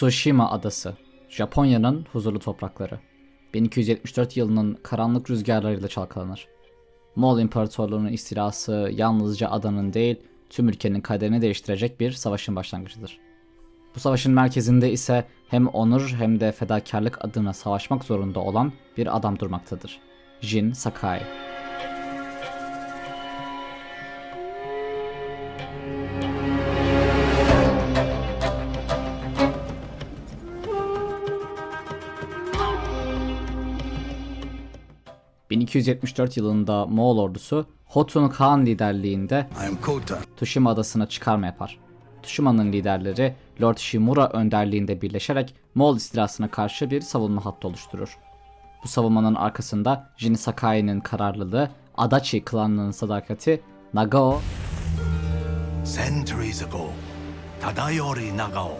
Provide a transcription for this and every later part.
Tsushima Adası, Japonya'nın huzurlu toprakları. 1274 yılının karanlık rüzgarlarıyla çalkalanır. Moğol İmparatorluğu'nun istilası yalnızca adanın değil, tüm ülkenin kaderini değiştirecek bir savaşın başlangıcıdır. Bu savaşın merkezinde ise hem onur hem de fedakarlık adına savaşmak zorunda olan bir adam durmaktadır. Jin Sakai. ...1274 yılında Moğol ordusu Hotun Khan liderliğinde. Tsushima adasına çıkarma yapar. Tsushima'nın liderleri Lord Shimura önderliğinde birleşerek Moğol istilasına karşı bir savunma hattı oluşturur. Bu savunmanın arkasında Jin Sakai'nin kararlılığı, Adachi klanının sadakati, Nagao Centuries ago, Tadayori Nagao.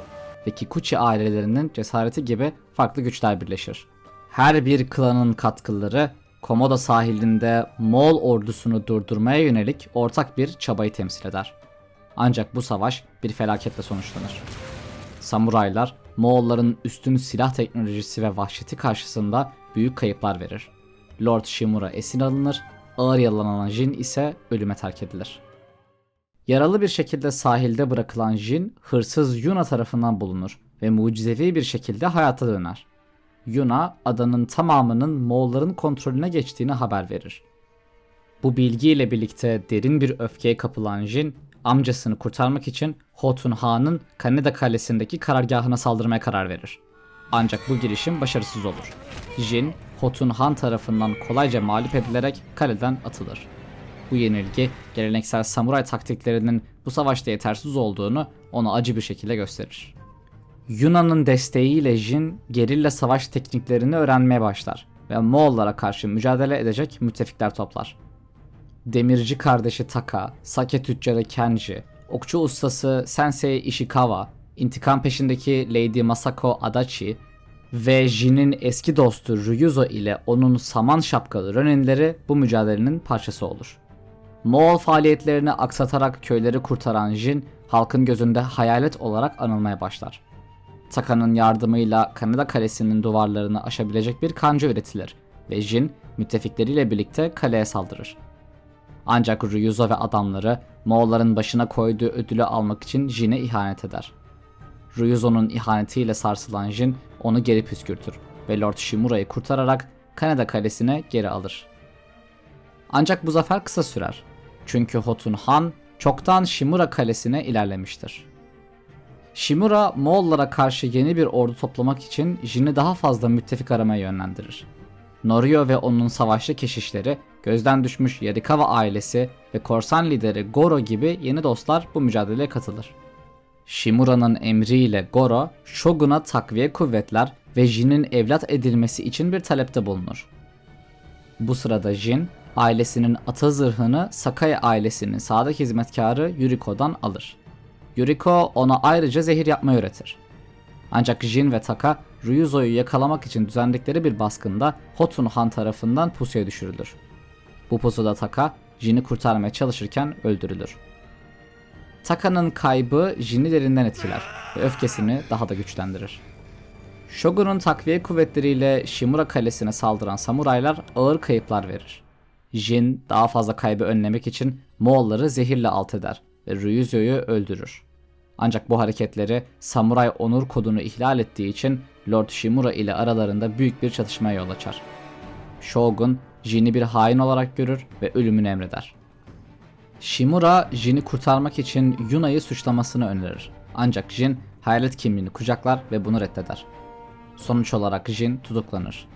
ve Kikuchi ailelerinin cesareti gibi farklı güçler birleşir. Her bir klanın katkıları Komodo sahilinde Moğol ordusunu durdurmaya yönelik ortak bir çabayı temsil eder. Ancak bu savaş bir felaketle sonuçlanır. Samuraylar Moğolların üstün silah teknolojisi ve vahşeti karşısında büyük kayıplar verir. Lord Shimura esir alınır, ağır yaralanan Jin ise ölüme terk edilir. Yaralı bir şekilde sahilde bırakılan Jin, hırsız Yuna tarafından bulunur ve mucizevi bir şekilde hayata döner. Yuna, adanın tamamının Moğolların kontrolüne geçtiğini haber verir. Bu bilgiyle birlikte derin bir öfkeye kapılan Jin, amcasını kurtarmak için Hotun Han'ın Kaneda kalesindeki karargahına saldırmaya karar verir. Ancak bu girişim başarısız olur. Jin, Hotun Han tarafından kolayca mağlup edilerek kaleden atılır. Bu yenilgi geleneksel samuray taktiklerinin bu savaşta yetersiz olduğunu ona acı bir şekilde gösterir. Yunan'ın desteğiyle Jin gerilla savaş tekniklerini öğrenmeye başlar ve Moğollara karşı mücadele edecek müttefikler toplar. Demirci kardeşi Taka, sake tüccarı Kenji, okçu ustası Sensei Ishikawa, intikam peşindeki Lady Masako Adachi ve Jin'in eski dostu Ryuzo ile onun saman şapkalı Roninleri bu mücadelenin parçası olur. Moğol faaliyetlerini aksatarak köyleri kurtaran Jin, halkın gözünde hayalet olarak anılmaya başlar. Taka'nın yardımıyla Kanada Kalesi'nin duvarlarını aşabilecek bir kanca üretilir ve Jin müttefikleriyle birlikte kaleye saldırır. Ancak Ryuzo ve adamları Moğolların başına koyduğu ödülü almak için Jin'e ihanet eder. Ryuzo'nun ihanetiyle sarsılan Jin onu geri püskürtür ve Lord Shimura'yı kurtararak Kanada Kalesi'ne geri alır. Ancak bu zafer kısa sürer. Çünkü Hotun Han çoktan Shimura Kalesi'ne ilerlemiştir. Shimura Moğollara karşı yeni bir ordu toplamak için Jin'i daha fazla müttefik aramaya yönlendirir. Norio ve onun savaşçı keşişleri, gözden düşmüş Yarikawa ailesi ve korsan lideri Goro gibi yeni dostlar bu mücadeleye katılır. Shimura'nın emriyle Goro, Shogun'a takviye kuvvetler ve Jin'in evlat edilmesi için bir talepte bulunur. Bu sırada Jin, ailesinin ata zırhını Sakai ailesinin sadık hizmetkarı Yuriko'dan alır. Yuriko ona ayrıca zehir yapmayı öğretir. Ancak Jin ve Taka Ryuzo'yu yakalamak için düzenledikleri bir baskında Hotun Han tarafından pusuya düşürülür. Bu pusuda Taka Jin'i kurtarmaya çalışırken öldürülür. Taka'nın kaybı Jin'i derinden etkiler ve öfkesini daha da güçlendirir. Shogun'un takviye kuvvetleriyle Shimura kalesine saldıran samuraylar ağır kayıplar verir. Jin daha fazla kaybı önlemek için Moğolları zehirle alt eder ve Ryuzo'yu öldürür. Ancak bu hareketleri samuray onur kodunu ihlal ettiği için Lord Shimura ile aralarında büyük bir çatışmaya yol açar. Shogun Jin'i bir hain olarak görür ve ölümünü emreder. Shimura Jin'i kurtarmak için Yuna'yı suçlamasını önerir. Ancak Jin hayalet kimliğini kucaklar ve bunu reddeder. Sonuç olarak Jin tutuklanır.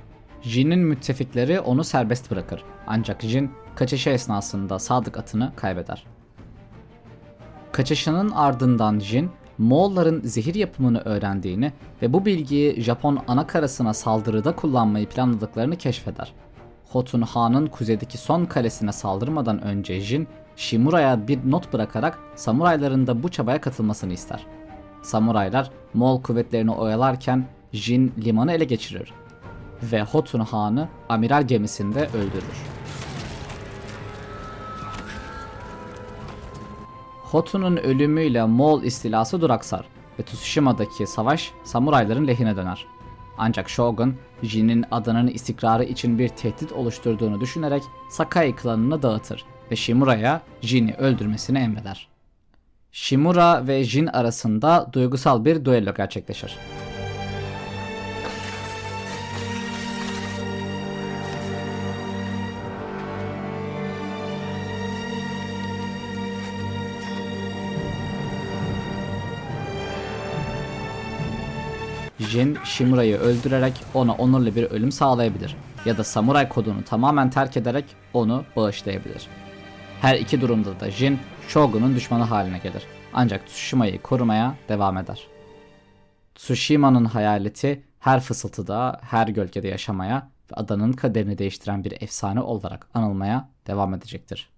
Jin'in müttefikleri onu serbest bırakır. Ancak Jin kaçışı esnasında sadık atını kaybeder. Kaçışının ardından Jin, Moğolların zehir yapımını öğrendiğini ve bu bilgiyi Japon ana karasına saldırıda kullanmayı planladıklarını keşfeder. Hotun Han'ın kuzeydeki son kalesine saldırmadan önce Jin, Shimura'ya bir not bırakarak samurayların da bu çabaya katılmasını ister. Samuraylar Moğol kuvvetlerini oyalarken Jin limanı ele geçirir ve Hotun Han'ı amiral gemisinde öldürür. Hotun'un ölümüyle Moğol istilası duraksar ve Tsushima'daki savaş samurayların lehine döner. Ancak Shogun, Jin'in adanın istikrarı için bir tehdit oluşturduğunu düşünerek Sakai klanını dağıtır ve Shimura'ya Jin'i öldürmesini emreder. Shimura ve Jin arasında duygusal bir duello gerçekleşir. Jin, Shimura'yı öldürerek ona onurlu bir ölüm sağlayabilir ya da samuray kodunu tamamen terk ederek onu bağışlayabilir. Her iki durumda da Jin, Shogun'un düşmanı haline gelir. Ancak Tsushima'yı korumaya devam eder. Tsushima'nın hayaleti her fısıltıda, her gölgede yaşamaya ve adanın kaderini değiştiren bir efsane olarak anılmaya devam edecektir.